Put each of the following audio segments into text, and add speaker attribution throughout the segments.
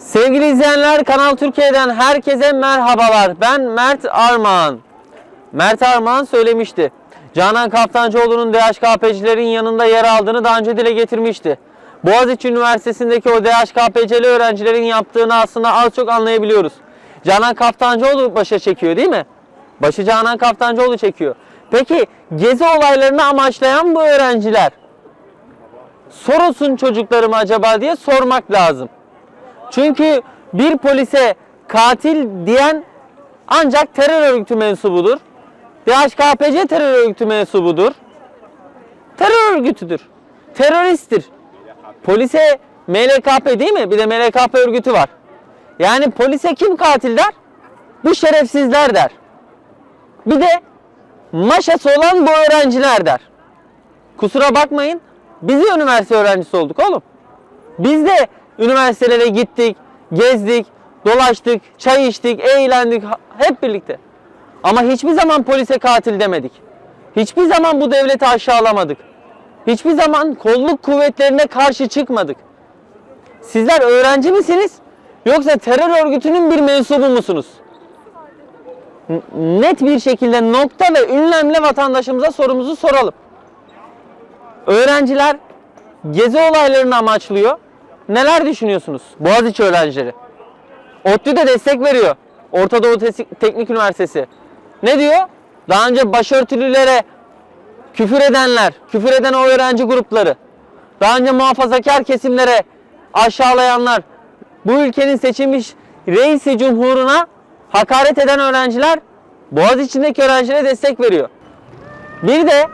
Speaker 1: Sevgili izleyenler Kanal Türkiye'den herkese merhabalar. Ben Mert Armağan. Mert Armağan söylemişti. Canan Kaftancıoğlu'nun DHKP'cilerin yanında yer aldığını daha önce dile getirmişti. Boğaziçi Üniversitesi'ndeki o DHKPC'li öğrencilerin yaptığını aslında az çok anlayabiliyoruz. Canan Kaftancıoğlu başa çekiyor değil mi? Başı Canan Kaftancıoğlu çekiyor. Peki gezi olaylarını amaçlayan bu öğrenciler Soros'un çocukları mı acaba diye sormak lazım. Çünkü bir polise katil diyen ancak terör örgütü mensubudur. DHKPC terör örgütü mensubudur. Terör örgütüdür. Teröristtir. Polise MLKP değil mi? Bir de MLKP örgütü var. Yani polise kim katil der? Bu şerefsizler der. Bir de maşası olan bu öğrenciler der. Kusura bakmayın. Biz de üniversite öğrencisi olduk oğlum. Biz de üniversitelere gittik, gezdik, dolaştık, çay içtik, eğlendik hep birlikte. Ama hiçbir zaman polise katil demedik. Hiçbir zaman bu devleti aşağılamadık. Hiçbir zaman kolluk kuvvetlerine karşı çıkmadık. Sizler öğrenci misiniz? Yoksa terör örgütünün bir mensubu musunuz? Net bir şekilde nokta ve ünlemle vatandaşımıza sorumuzu soralım. Öğrenciler gezi olaylarını amaçlıyor. Neler düşünüyorsunuz? Boğaziçi öğrencileri. ODTÜ de destek veriyor. Orta Doğu Teknik Üniversitesi. Ne diyor? Daha önce başörtülülere küfür edenler, küfür eden o öğrenci grupları, daha önce muhafazakar kesimlere aşağılayanlar, bu ülkenin seçilmiş reisi cumhuruna hakaret eden öğrenciler Boğaziçi'ndeki öğrencilere destek veriyor. Bir de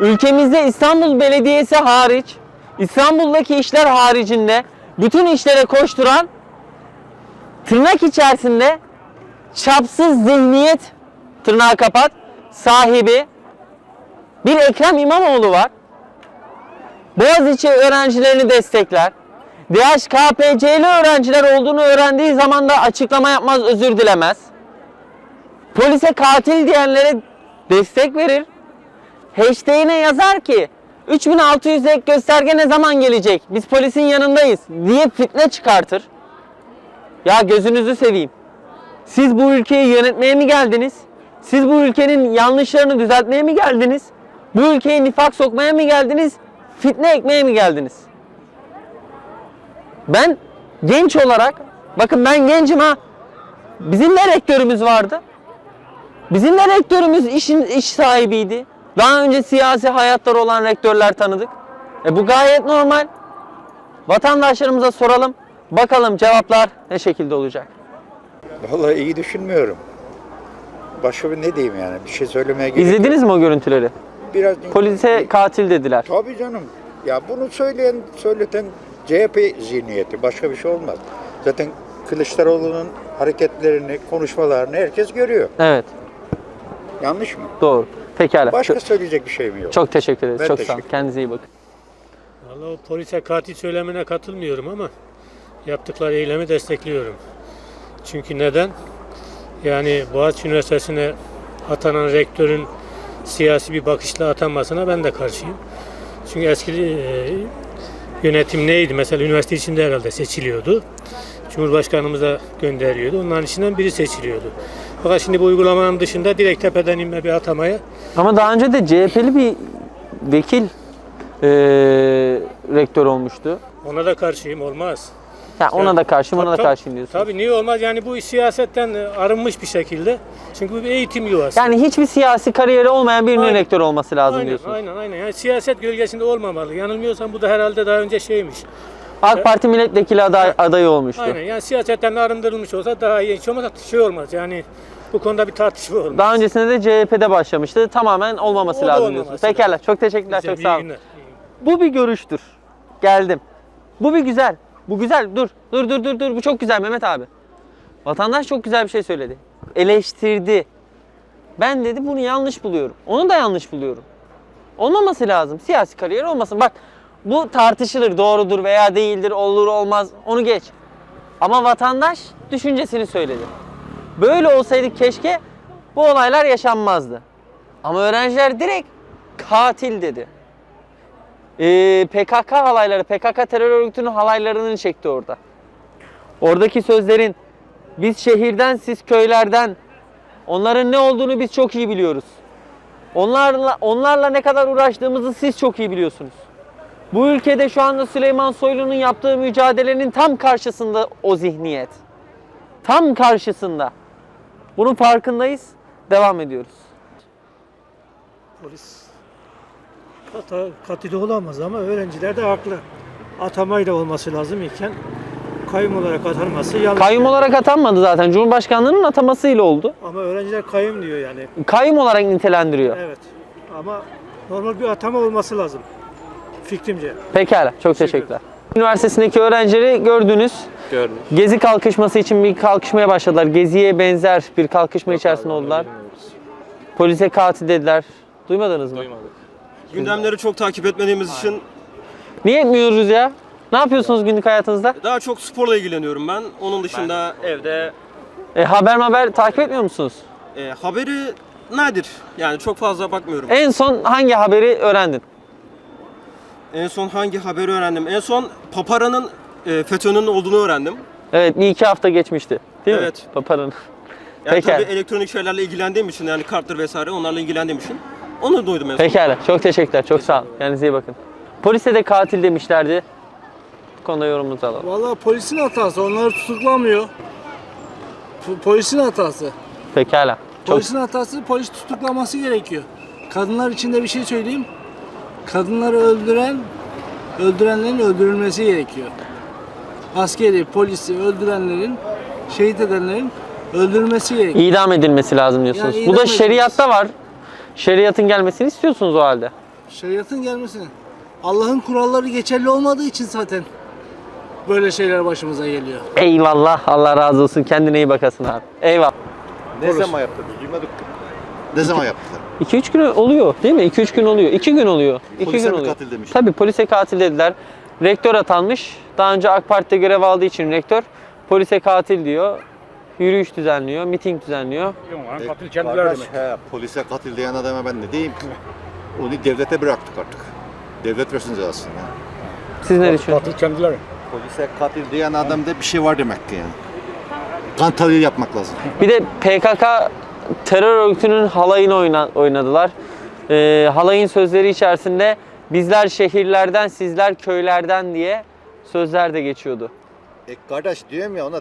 Speaker 1: ülkemizde İstanbul Belediyesi hariç, İstanbul'daki işler haricinde bütün işlere koşturan tırnak içerisinde çapsız zihniyet tırnağı kapat sahibi bir Ekrem İmamoğlu var. Boğaziçi öğrencilerini destekler. DHKPC'li öğrenciler olduğunu öğrendiği zaman da açıklama yapmaz, özür dilemez. Polise katil diyenlere destek verir. Hashtag'ine yazar ki 3600 ek gösterge ne zaman gelecek? Biz polisin yanındayız diye fitne çıkartır. Ya gözünüzü seveyim. Siz bu ülkeyi yönetmeye mi geldiniz? Siz bu ülkenin yanlışlarını düzeltmeye mi geldiniz? Bu ülkeyi nifak sokmaya mı geldiniz? Fitne ekmeye mi geldiniz? Ben genç olarak, bakın ben gencim ha. Bizim de rektörümüz vardı. Bizim de rektörümüz işin iş sahibiydi. Daha önce siyasi hayatları olan rektörler tanıdık. E bu gayet normal. Vatandaşlarımıza soralım. Bakalım cevaplar ne şekilde olacak.
Speaker 2: Vallahi iyi düşünmüyorum. Başka bir ne diyeyim yani? Bir şey söylemeye gerek yok.
Speaker 1: İzlediniz mi o görüntüleri?
Speaker 2: Biraz
Speaker 1: Polise katil dediler.
Speaker 2: Tabii canım. Ya bunu söyleyen, söyleten CHP zihniyeti. Başka bir şey olmaz. Zaten Kılıçdaroğlu'nun hareketlerini, konuşmalarını herkes görüyor.
Speaker 1: Evet,
Speaker 2: Yanlış mı?
Speaker 1: doğru. Pekala.
Speaker 2: Başka söyleyecek bir şeyim yok.
Speaker 1: çok teşekkür ederiz.
Speaker 2: Ben
Speaker 1: çok sağ olun.
Speaker 2: teşekkür
Speaker 1: Kendinize iyi bakın.
Speaker 3: Vallahi o polise katil söylemine katılmıyorum ama yaptıkları eylemi destekliyorum. Çünkü neden? Yani Boğaziçi Üniversitesi'ne atanan rektörün siyasi bir bakışla atanmasına ben de karşıyım. Çünkü eski e, yönetim neydi? Mesela üniversite içinde herhalde seçiliyordu. Cumhurbaşkanımıza gönderiyordu. Onların içinden biri seçiliyordu. Fakat şimdi bu uygulamanın dışında direkt tepeden inme bir atamaya
Speaker 1: Ama daha önce de CHP'li bir vekil eee, rektör olmuştu.
Speaker 3: ona da karşıyım. Olmaz.
Speaker 1: Ya ona da karşıyım, ona da karşıyım diyorsun.
Speaker 3: Tabii niye olmaz? Yani bu siyasetten e, arınmış bir şekilde. Çünkü bu bir eğitim yuvası.
Speaker 1: Yani hiçbir siyasi kariyeri olmayan birinin
Speaker 3: Aynen.
Speaker 1: rektör olması lazım
Speaker 3: aynen,
Speaker 1: diyorsun.
Speaker 3: aynen aynen. Yani siyaset gölgesinde olmamalı. Yanılmıyorsam bu da herhalde daha önce şeymiş.
Speaker 1: AK Parti milletvekili aday, adayı olmuştu.
Speaker 3: Aynen. Yani siyasetten arındırılmış olsa daha iyi. Hiç olmazsa şey olmaz. Yani bu konuda bir tartışma olmaz.
Speaker 1: Daha öncesinde de CHP'de başlamıştı. Tamamen olmaması
Speaker 3: O da
Speaker 1: lazım
Speaker 3: olmaması
Speaker 1: diyorsunuz. Pekala. Çok teşekkürler. Çok sağ olun. Bu bir görüştür. Geldim. Bu bir güzel. Bu güzel. Dur. Dur dur dur dur. Bu çok güzel Mehmet abi. Vatandaş çok güzel bir şey söyledi. Eleştirdi. Ben dedi bunu yanlış buluyorum. Onu da yanlış buluyorum. Olmaması lazım. Siyasi kariyer olmasın. Bak bu tartışılır. Doğrudur veya değildir. Olur olmaz. Onu geç. Ama vatandaş düşüncesini söyledi. Böyle olsaydı keşke bu olaylar yaşanmazdı. Ama öğrenciler direkt katil dedi. Ee, PKK halayları, PKK terör örgütünün halaylarını çekti orada. Oradaki sözlerin biz şehirden siz köylerden onların ne olduğunu biz çok iyi biliyoruz. Onlarla onlarla ne kadar uğraştığımızı siz çok iyi biliyorsunuz. Bu ülkede şu anda Süleyman Soylu'nun yaptığı mücadelenin tam karşısında o zihniyet. Tam karşısında. Bunun farkındayız. Devam ediyoruz.
Speaker 4: Polis kata, katili olamaz ama öğrenciler de haklı. Atamayla olması lazım iken kayyum olarak atanması yanlış.
Speaker 1: Kayyum olarak atanmadı zaten. Cumhurbaşkanlığının atamasıyla oldu.
Speaker 4: ama öğrenciler kayyum diyor yani.
Speaker 1: Kayyum olarak nitelendiriyor.
Speaker 4: Evet. Ama normal bir atama olması lazım. Fikrimce.
Speaker 1: Pekala. Çok teşekkürler. Üniversitesindeki öğrencileri gördünüz.
Speaker 5: Gördüm.
Speaker 1: Gezi kalkışması için bir kalkışmaya başladılar. Geziye benzer bir kalkışma içerisinde oldular. Polise katil dediler. Duymadınız mı?
Speaker 5: Duymadık. Gündemleri çok takip etmediğimiz için
Speaker 1: Niye etmiyoruz ya? Ne yapıyorsunuz günlük hayatınızda?
Speaker 5: daha çok sporla ilgileniyorum ben. Onun dışında evde
Speaker 1: E, haber haber takip etmiyor musunuz?
Speaker 5: e, haberi nadir. Yani çok fazla bakmıyorum.
Speaker 1: En son hangi haberi öğrendin?
Speaker 5: En son hangi haberi öğrendim? En son Papara'nın e, FETÖ'nün olduğunu öğrendim.
Speaker 1: Evet bir iki hafta geçmişti. Değil mi?
Speaker 5: Evet.
Speaker 1: Papanın.
Speaker 5: Yani
Speaker 1: Pekala.
Speaker 5: tabii elektronik şeylerle ilgilendiğim için yani karttır vesaire onlarla ilgilendiğim için onu duydum en son.
Speaker 1: Pekala. Çok teşekkürler. Çok sağ olun. Kendinize iyi bakın. Polise de katil demişlerdi. Bu konuda yorumunuzu alalım.
Speaker 6: Vallahi polisin hatası. Onları tutuklamıyor. Po- Polisin hatası.
Speaker 1: Pekala. Çok
Speaker 6: Polisin hatası polis tutuklaması gerekiyor. Kadınlar için de bir şey söyleyeyim. Kadınları öldüren, öldürenlerin öldürülmesi gerekiyor. Askeri, polisi öldürenlerin, şehit edenlerin öldürülmesi gerekiyor.
Speaker 1: idam edilmesi lazım diyorsunuz.
Speaker 6: Yani
Speaker 1: Bu da şeriatta var. Şeriatın gelmesini istiyorsunuz o halde.
Speaker 6: Şeriatın gelmesini. Allah'ın kuralları geçerli olmadığı için zaten böyle şeyler başımıza geliyor.
Speaker 1: Eyvallah. Allah razı olsun. Kendine iyi bakasın abi. Eyvallah.
Speaker 2: Ne zaman yaptı? Biz duymadık. Ne zaman yaptılar?
Speaker 1: 2-3 gün oluyor değil mi? 2-3 gün oluyor. 2 gün oluyor. 2
Speaker 2: Polise
Speaker 1: gün
Speaker 2: mi
Speaker 1: oluyor.
Speaker 2: katil demişler?
Speaker 1: Tabii polise katil dediler. Rektör atanmış. Daha önce AK Parti'de görev aldığı için rektör polise katil diyor. Yürüyüş düzenliyor, miting düzenliyor.
Speaker 2: Kardeş, he, polise katil diyen adama ben ne diyeyim? Onu devlete bıraktık artık. Devlet versin cezasını. ya.
Speaker 1: Siz ne düşünüyorsunuz?
Speaker 2: Polise katil diyen adamda bir şey var demek ki yani. Kan tahlili yapmak lazım.
Speaker 1: Bir de PKK terör örgütünün halayını oyna- oynadılar. Ee, halayın sözleri içerisinde bizler şehirlerden, sizler köylerden diye sözler de geçiyordu.
Speaker 2: E kardeş diyorum ya ona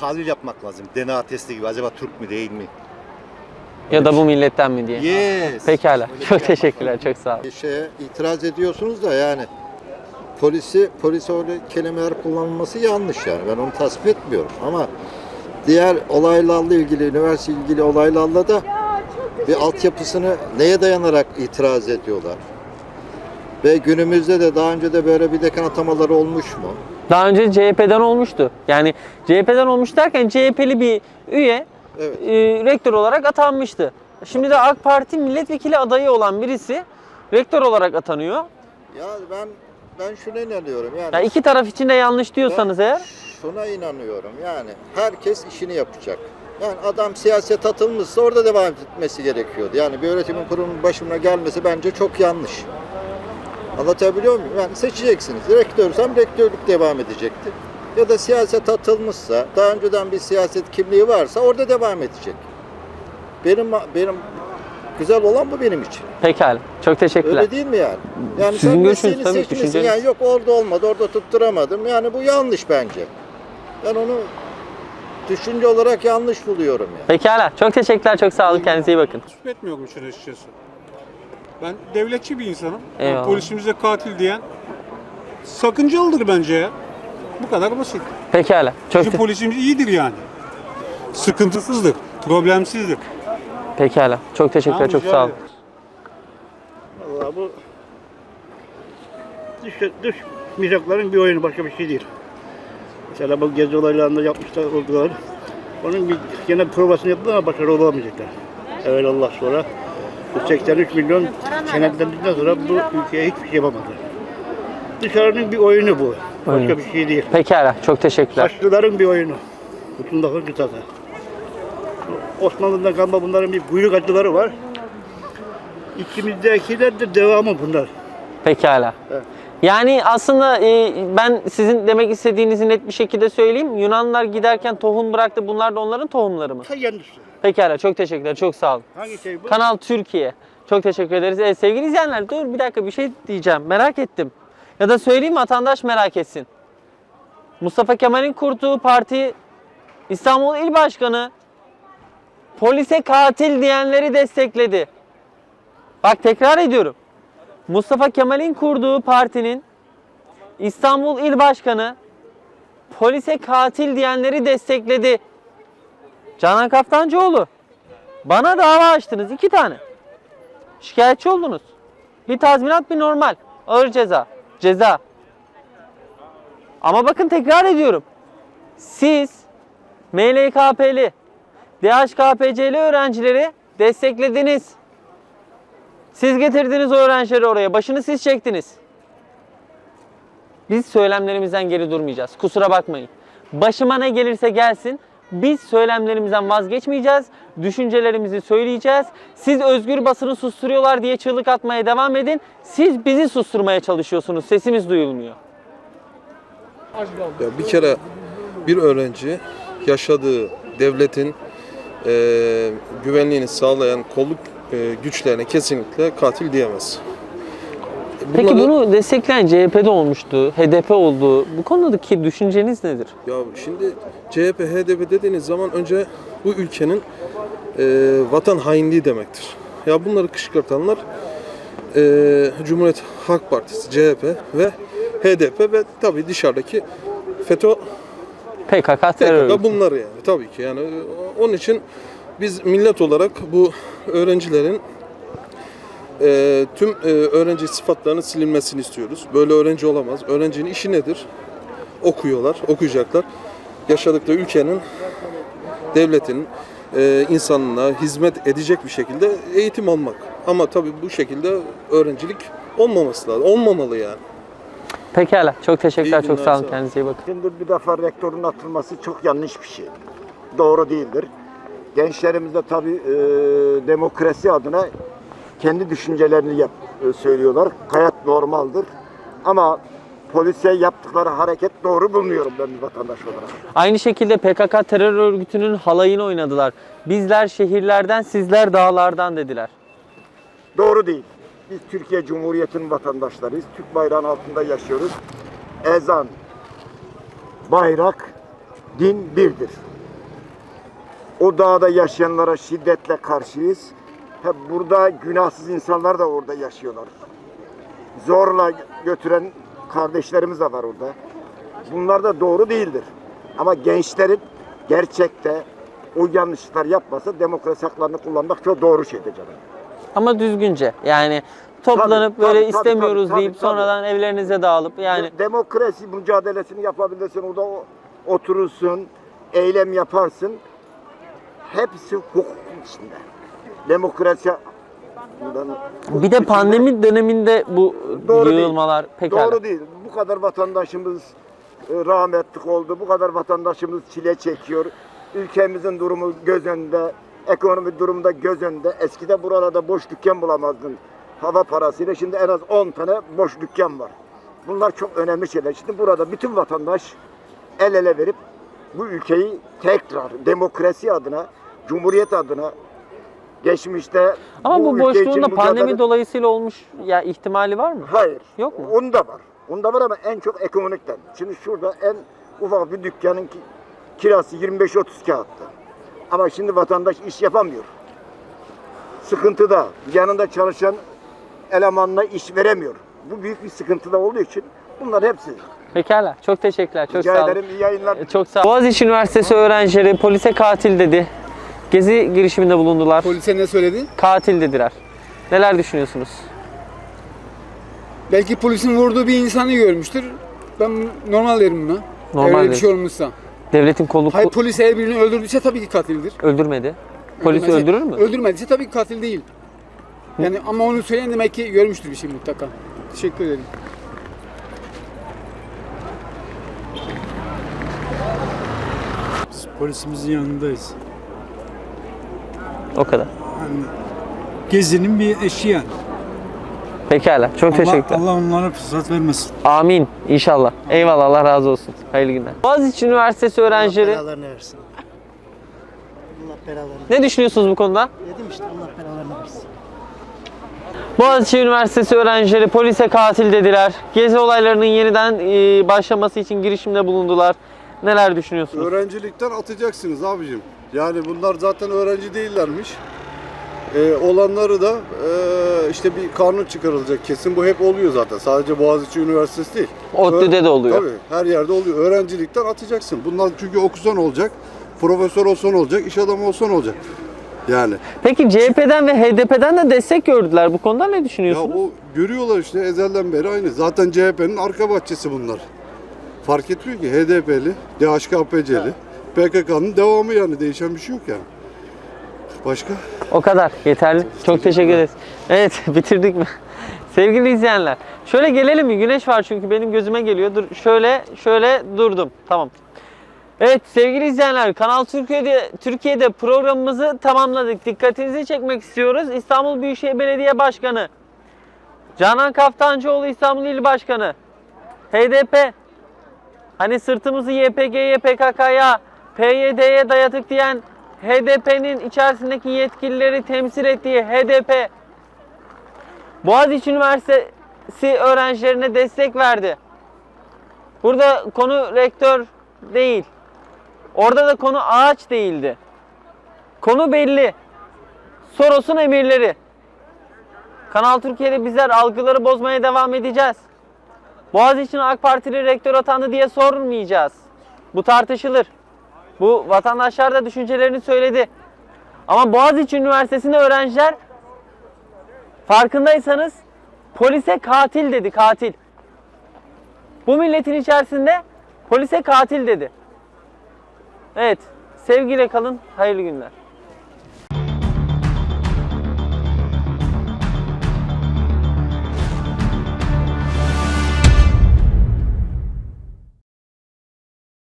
Speaker 2: tahlil yapmak lazım. DNA testi gibi. Acaba Türk mü değil mi?
Speaker 1: Ya da bu milletten mi diye.
Speaker 2: Yes.
Speaker 1: Pekala.
Speaker 2: Öyle
Speaker 1: Çok
Speaker 2: şey
Speaker 1: teşekkürler. Çok sağ olun.
Speaker 7: Şeye itiraz ediyorsunuz da yani polisi polise öyle kelimeler kullanılması yanlış yani ben onu tasvip etmiyorum ama diğer olaylarla ilgili üniversite ilgili olaylarla da bir altyapısını neye dayanarak itiraz ediyorlar? Ve günümüzde de daha önce de böyle bir dekan atamaları olmuş mu?
Speaker 1: Daha önce CHP'den olmuştu. Yani CHP'den olmuş derken CHP'li bir üye
Speaker 7: Evet.
Speaker 1: e, rektör olarak atanmıştı. Şimdi de AK Parti milletvekili adayı olan birisi rektör olarak atanıyor.
Speaker 7: Ya ben ben şuna inanıyorum yani.
Speaker 1: Ya iki taraf için de yanlış diyorsanız
Speaker 7: Ben
Speaker 1: eğer
Speaker 7: Şuna inanıyorum yani herkes işini yapacak. Yani adam siyaset atılmışsa orada devam etmesi gerekiyordu. Yani bir öğretimin kurumunun başına gelmesi bence çok yanlış. Anlatabiliyor muyum? Yani seçeceksiniz. Rektörsem rektörlük devam edecekti. Ya da siyaset atılmışsa, daha önceden bir siyaset kimliği varsa orada devam edecek. Benim benim güzel olan bu benim için.
Speaker 1: pekala. Çok teşekkürler.
Speaker 7: Öyle değil mi yani? Yani
Speaker 1: Sizin
Speaker 7: sen
Speaker 1: görüşünüz tabii,
Speaker 7: seçmişsin yani yok orada olmadı, orada tutturamadım. Yani bu yanlış bence. Ben onu düşünce olarak yanlış buluyorum yani.
Speaker 1: Pekala. Çok teşekkürler. Çok sağ olun. Kendinize iyi bakın.
Speaker 8: tasvip etmiyorum işin açıkçası. Ben devletçi bir insanım. Yani
Speaker 1: Eyvallah.
Speaker 8: polisimize katil diyen sakıncalıdır bence ya. Bu kadar basit.
Speaker 1: Pekala. Çok
Speaker 8: Bizim
Speaker 1: te-
Speaker 8: polisimiz iyidir yani. Sıkıntısızdır, problemsizdir.
Speaker 1: pekala. Çok teşekkürler. Çok sağ olun.
Speaker 4: Vallahi bu dış, dış mizakların bir oyunu başka bir şey değil. Mesela bu gezi olaylarında yapmışlar oldular. Onun bir gene provasını yaptılar ama başarılı olamayacaklar. Evet Allah sonra bu 83 milyon senetlendikten sonra bu ülkeye hiçbir şey yapamadılar. Dışarının bir oyunu bu. Başka bir şey değil.
Speaker 1: Pekala. Çok teşekkürler.
Speaker 4: Haçlıların bir oyunu. Bütün lafın kısası. Osmanlı'dan kalma bunların bir buyruk acıları var. İçimizdekiler de devamı bunlar.
Speaker 1: Pekala. Yani aslında e, ben sizin demek istediğinizi net bir şekilde söyleyeyim. Yunanlılar giderken tohum bıraktı. Bunlar da onların tohumları mı?
Speaker 4: Ta kendisi.
Speaker 1: Pekala çok teşekkürler. Çok sağ olun.
Speaker 4: Hangi şey bu?
Speaker 1: Kanal Türkiye. Çok teşekkür ederiz. Evet, sevgili izleyenler dur bir dakika bir şey diyeceğim. Merak ettim. Ya da söyleyeyim vatandaş merak etsin. Mustafa Kemal'in kurduğu parti İstanbul İl Başkanı polise katil diyenleri destekledi. Bak tekrar ediyorum. Mustafa Kemal'in kurduğu partinin İstanbul İl Başkanı polise katil diyenleri destekledi. Canan Kaftancıoğlu. Bana dava açtınız iki tane. Şikayetçi oldunuz. Bir tazminat bir normal. Ağır ceza. Ceza. Ama bakın tekrar ediyorum. Siz MLKP'li, DHKPC'li öğrencileri desteklediniz. Siz getirdiniz o öğrencileri oraya. Başını siz çektiniz. Biz söylemlerimizden geri durmayacağız. Kusura bakmayın. Başıma ne gelirse gelsin. Biz söylemlerimizden vazgeçmeyeceğiz. Düşüncelerimizi söyleyeceğiz. Siz özgür basını susturuyorlar diye çığlık atmaya devam edin. Siz bizi susturmaya çalışıyorsunuz. Sesimiz duyulmuyor.
Speaker 9: Ya bir kere bir öğrenci yaşadığı devletin eee, güvenliğini sağlayan kolluk güçlerine kesinlikle katil diyemez.
Speaker 1: Peki
Speaker 9: Bunları-
Speaker 1: bunu destekleyen CHP'de olmuştu, HDP oldu. Bu konudaki düşünceniz nedir?
Speaker 9: Ya şimdi CHP, HDP dediğiniz zaman önce bu ülkenin eee, vatan hainliği demektir. Ya bunları kışkırtanlar eee, Cumhuriyet Halk Partisi, CHP ve HDP ve tabii dışarıdaki FETÖ
Speaker 1: PKK terör örgütü.
Speaker 9: bunlar yani tabii ki yani e, onun için biz millet olarak bu öğrencilerin e, tüm e, öğrenci sıfatlarının silinmesini istiyoruz. Böyle öğrenci olamaz. Öğrencinin işi nedir? Okuyorlar, okuyacaklar. Yaşadıkları ülkenin, devletin, e, insanına hizmet edecek bir şekilde eğitim almak. Ama tabii bu şekilde öğrencilik olmaması lazım. Olmamalı yani.
Speaker 1: Pekala. Çok teşekkürler.
Speaker 9: İyi
Speaker 1: Çok
Speaker 9: günler,
Speaker 1: sağ olun.
Speaker 9: sağ olun.
Speaker 1: Kendinize iyi bakın.
Speaker 10: Şimdi bir defa rektörün atılması çok yanlış bir şey. Doğru değildir. Gençlerimiz de tabii e, demokrasi adına kendi düşüncelerini yap, e, söylüyorlar. Hayat normaldir. Ama polise yaptıkları hareket doğru bulmuyorum ben bir vatandaş olarak.
Speaker 1: Aynı şekilde PKK terör örgütünün halayını oynadılar. Bizler şehirlerden, sizler dağlardan dediler.
Speaker 10: Doğru değil. Biz Türkiye Cumhuriyeti'nin vatandaşlarıyız. Türk bayrağının altında yaşıyoruz. Ezan, bayrak, din birdir. O dağda yaşayanlara şiddetle karşıyız. Hep burada günahsız insanlar da orada yaşıyorlar. Zorla götüren kardeşlerimiz de var orada. Bunlar da doğru değildir. Ama gençlerin gerçekte o yanlışlıklar yapmasa demokrasi haklarını kullanmak çok doğru şeydir canım.
Speaker 1: Ama düzgünce. Yani toplanıp
Speaker 10: Tabii,
Speaker 1: böyle
Speaker 10: tabii,
Speaker 1: istemiyoruz
Speaker 10: tabii,
Speaker 1: deyip
Speaker 10: tabii.
Speaker 1: sonradan evlerinize dağılıp yani
Speaker 10: De- demokrasi mücadelesini yapabilirsin. Orada oturursun, eylem yaparsın. Hepsi hukuk içinde. Demokrasi Bundan-
Speaker 1: bir de pandemi döneminde bu
Speaker 10: Doğru değil.
Speaker 1: yığılmalar pekala.
Speaker 10: Doğru değil. Bu kadar vatandaşımız e, rahmetlik oldu. Bu kadar vatandaşımız çile çekiyor. Ülkemizin durumu göz önünde. Ekonomi durumu da göz önünde. Eskide buralarda boş dükkan bulamazdın. Hava parasıyla şimdi en az 10 tane boş dükkan var. Bunlar çok önemli şeyler. Şimdi burada bütün vatandaş el ele verip bu ülkeyi tekrar demokrasi adına, cumhuriyet adına geçmişte
Speaker 1: Ama bu,
Speaker 10: için
Speaker 1: boşluğun da pandemi
Speaker 10: mücadele-
Speaker 1: dolayısıyla olmuş ya ihtimali var mı?
Speaker 10: Hayır.
Speaker 1: Yok mu?
Speaker 10: Onda var. Onda var ama en çok ekonomikten. Şimdi şurada en ufak bir dükkanın ki- kirası 25-30 kağıttı. Ama şimdi vatandaş iş yapamıyor. Sıkıntıda. Yanında çalışan elemanına iş veremiyor. Bu büyük bir sıkıntıda olduğu için bunlar hepsi.
Speaker 1: Pekala. Çok teşekkürler. Çok
Speaker 10: Rica
Speaker 1: sağ olun.
Speaker 10: ederim. iyi yayınlar.
Speaker 1: E, Çok sağ olun. Boğaziçi Üniversitesi öğrencileri polise katil dedi. Gezi girişiminde bulundular.
Speaker 11: Polise ne söyledi?
Speaker 1: Katil dediler. Neler düşünüyorsunuz?
Speaker 11: Belki polisin vurduğu bir insanı görmüştür. Ben normal derim buna.
Speaker 1: Normal
Speaker 11: öyle bir
Speaker 1: derim.
Speaker 11: şey olmuşsa.
Speaker 1: Devletin kolluk
Speaker 11: Hayır polis eğer birini öldürdüyse tabii ki katildir.
Speaker 1: öldürmedi. Polis
Speaker 11: Öldürmezse-
Speaker 1: öldürür mü?
Speaker 11: Öldürmediyse tabii ki katil değil. Yani ama onu söyleyen demek ki görmüştür bir şey mutlaka. Teşekkür ederim.
Speaker 12: Polisimizin yanındayız.
Speaker 1: O kadar.
Speaker 12: Yani gezinin bir eşi yani.
Speaker 1: Pekala. Çok teşekkürler.
Speaker 8: Allah onlara fırsat vermesin.
Speaker 1: Amin. İnşallah. Eyvallah. Allah razı olsun. Hayırlı günler. Boğaziçi Üniversitesi öğrencileri
Speaker 6: Belalarını versin. Allah belalarını.
Speaker 1: ne düşünüyorsunuz bu konuda?
Speaker 6: Dedim işte Allah belalarını versin.
Speaker 1: Boğaziçi Üniversitesi öğrencileri polise katil dediler. Gezi olaylarının yeniden e, başlaması için girişimde bulundular. Neler düşünüyorsunuz?
Speaker 12: Öğrencilikten atacaksınız abicim. Yani bunlar zaten öğrenci değillermiş. Ee, olanları da e, işte bir kanun çıkarılacak kesin. Bu hep oluyor zaten. Sadece Boğaziçi Üniversitesi değil.
Speaker 1: ODTÜ'de de oluyor.
Speaker 12: Tabii her yerde oluyor. Öğrencilikten atacaksın. Bunlar çünkü okusan olacak, profesör olsan olacak, iş adamı olsan olacak. Yani
Speaker 1: Peki CHP'den ve HDP'den de destek gördüler. Bu konuda ne
Speaker 12: ya
Speaker 1: düşünüyorsunuz?
Speaker 12: o görüyorlar işte ezelden beri aynı. Zaten CHP'nin arka bahçesi bunlar. Fark etmiyor ki HDP'li, DHKPC'li, PKK'nın devamı yani değişen bir şey yok yani. Başka?
Speaker 1: O kadar. Yeterli. Çok teşekkür ederiz. Evet bitirdik mi? Sevgili izleyenler. Şöyle gelelim mi? Güneş var çünkü benim gözüme geliyor. Dur şöyle şöyle durdum. Tamam. Evet sevgili izleyenler Kanal Türkiye'de Türkiye'de programımızı tamamladık. Dikkatinizi çekmek istiyoruz. İstanbul Büyükşehir Belediye Başkanı Canan Kaftancıoğlu İstanbul İl Başkanı HDP hani sırtımızı YPG'ye, PKK'ya, PYD'ye dayadık diyen HDP'nin içerisindeki yetkilileri temsil ettiği HDP Boğaziçi Üniversitesi öğrencilerine destek verdi. Burada konu rektör değil. Orada da konu ağaç değildi. Konu belli. Soros'un emirleri. Kanal Türkiye'de bizler algıları bozmaya devam edeceğiz. Boğaziçi'ne AK Partili rektör atandı diye sormayacağız. Bu tartışılır. Bu vatandaşlar da düşüncelerini söyledi. Ama Boğaziçi Üniversitesi'nde öğrenciler farkındaysanız polise katil dedi katil. Bu milletin içerisinde polise katil dedi. Evet sevgiyle kalın hayırlı günler.